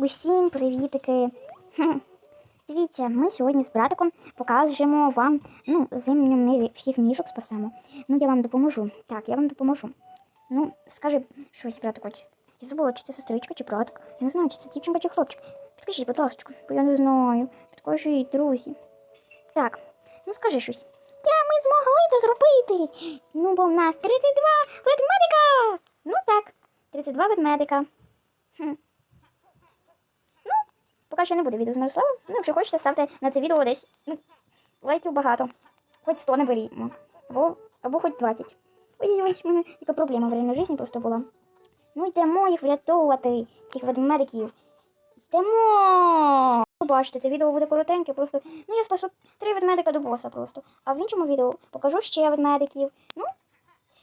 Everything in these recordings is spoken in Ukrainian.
Усім привітики! Дивіться, ми сьогодні з братиком покажемо вам ну, зимню мирі всіх мішок спасемо. Ну, я вам допоможу. Так, я вам допоможу. Ну, скажи щось, братику. Я забула, чи це сестричка, чи братик. Я не знаю, чи це дівчинка, чи хлопчик. Підкажіть, будь ласка, бо я не знаю. Підкажіть, друзі. Так, ну скажи щось. Я ми змогли це зробити. Ну, бо в нас 32 ведмедика. Ну так, 32 ведмедика. Хм. Поки що не буде відео з Мирославом. Ну, якщо хочете, ставте на це відео десь ну, лайків багато. Хоч 100 наберімо. Або, або хоч 20. Ой-ой-ой, мене яка проблема в реальній житті просто була. Ну йдемо їх врятовувати, цих ведмедиків. Йдемо! Бачите, це відео буде коротеньке, просто. Ну, я спасу три ведмедика до боса просто. А в іншому відео покажу ще ведмедиків. Ну,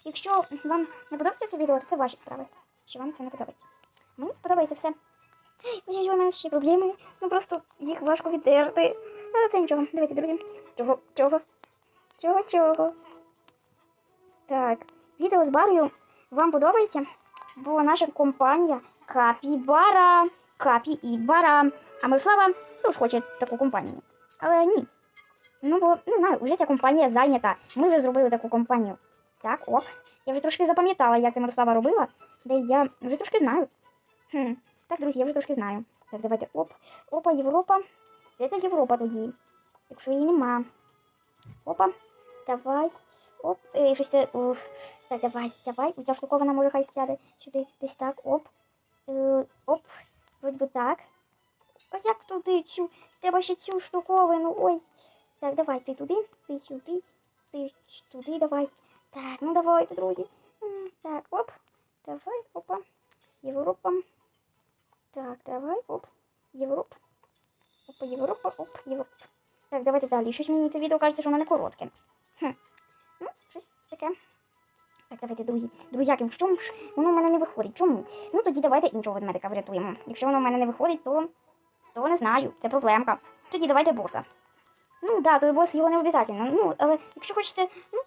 якщо вам не подобається це відео, то це ваші справи. Що вам це не подобається. Мені подобається все. Ой, у мене ще проблеми. Ну просто їх важко віддерти. Але це нічого. Давайте, друзі. Чого? Чого? Чого, чого? Так, відео з барою вам подобається? Бо наша компанія Капібара. Капі і Бара. А Мирослава теж хоче таку компанію. Але ні. Ну, бо не знаю, вже ця компанія зайнята. Ми вже зробили таку компанію. Так, ок. Я вже трошки запам'ятала, як це Мирослава робила, де я вже трошки знаю. Хм. Так, друзі, я вже трошки знаю. Так, давайте. Оп. Опа, Європа. Де та Європа тоді? Якщо її нема. Опа. Давай. Оп. Е, щось це. уф. Так, давай, давай. У тебя штукована може хай сяде сюди. Десь так. Оп. Е, оп. Вроді би так. А як туди цю? Треба ще цю штуковину. Ой. Так, давай, ти туди, ти сюди, ти туди, давай. Так, ну давайте, друзі. Так, оп. Давай, опа. Європа. Так, давай, оп, Європ. Опа, Європа, оп, Європ. Так, давайте далі. Щось мені це відео кажеться, що воно коротке. Хм. Ну, щось таке. Так, давайте, друзі. Друзяки, в чому ж воно в мене не виходить? Чому? Ну тоді давайте іншого ведмедика врятуємо. Якщо воно в мене не виходить, то, то не знаю. Це проблемка. Тоді давайте боса. Ну, да, той бос його не обов'язково. Ну, але якщо хочеться, ну,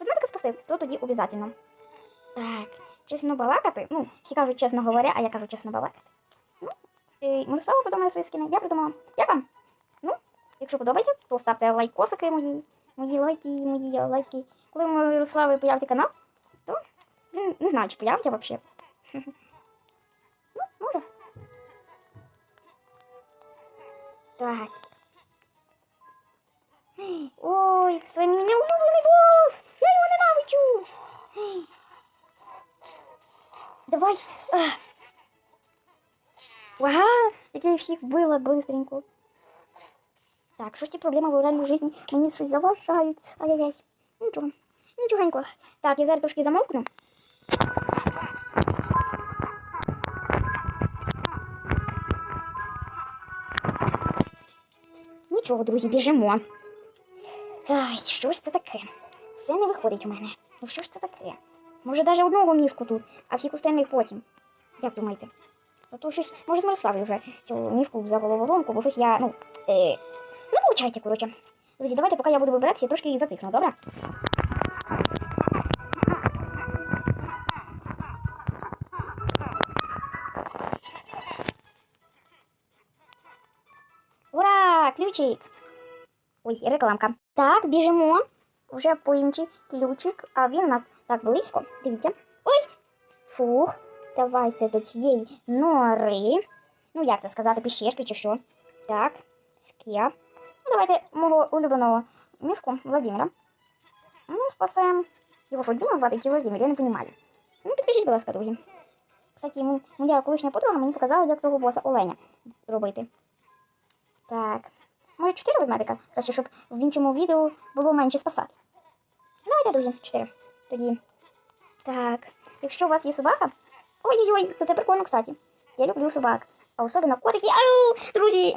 ведмедика спасти, то тоді обов'язково. Так, чесно балакати. Ну, всі кажуть чесно говоря, а я кажу чесно балакати. Е, Мирослава придумала свої скини, я придумала. Як вам? Ну, якщо подобається, то ставте лайкосики мої, мої лайки, мої лайки. Коли у Мирослави появиться канал, то ну, не знаю, чи появиться взагалі. Ну, може. Так. Ой, це мій неулюблений бос! Я його ненавиджу! Давай. Ага, як я всіх била быстренько. Так, що ж ці проблеми в реальній житті мені щось заважають. Ай-яй-яй. Нічого. Нічогенько. Так, я зараз трошки замовкну. Нічого, друзі, біжимо. Ай, що ж це таке? Все не виходить у мене. Ну що ж це таке? Може, навіть одного мішку тут, а всіх остальних потім. Як думаєте? А то щось, може, з Мирославі вже цю мішку за головоломку, бо щось я, ну, е, не получається, коротше. Друзі, давайте, поки я буду вибиратися, я трошки їх затихну, добре? Ура! Ключик! Ой, рекламка. Так, біжимо. Вже по інший ключик, а він у нас так близько. Дивіться. Ой! Фух. Давайте до цієї нори. Ну, як це сказати, піщерки чи що. Так, скія. Ну, давайте мого улюбленого мішку Владимира. Ну, спасем. Його що, Діма звати чи Владимир, я не розумію. Ну, підкажіть, будь ласка, друзі. Кстати, моя колишня подруга мені показала, як того боса Оленя робити. Так. Може, чотири ведмедика? Краще, щоб в іншому відео було менше спасати. Давайте, друзі, чотири. Тоді. Так. Якщо у вас є собака, Ой-ой-ой, то це прикольно, кстати. Я люблю собак. А особливо котики. Ау, друзі.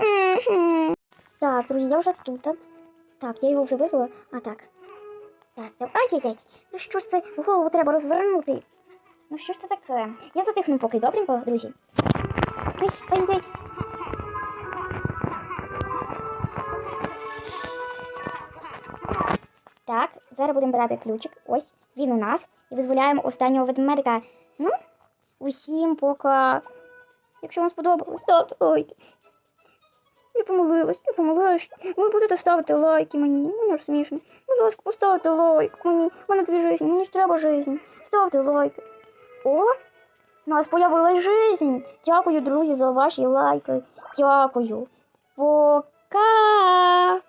Так, друзі, я вже тут. Так, я його вже визвала. А так. Так, так. Ай-яй-яй. Ну що ж це голову треба розвернути? Ну що ж це таке? Я затихну поки, добренько, друзі. Ой, ой-ой. Так, зараз будемо брати ключик. Ось він у нас. І визволяємо останнього ведмедика. Ну, Усім пока. Якщо вам сподобалось, ставте лайки. Я помолилась, я помолилась. Ви будете ставити лайки мені. Мені ж смішно. Будь ласка, поставте лайк мені. Мене дві жизни, мені ж треба жизнь. Ставте лайки. О, у нас появилась жизнь. Дякую, друзі, за ваші лайки. Дякую. Пока.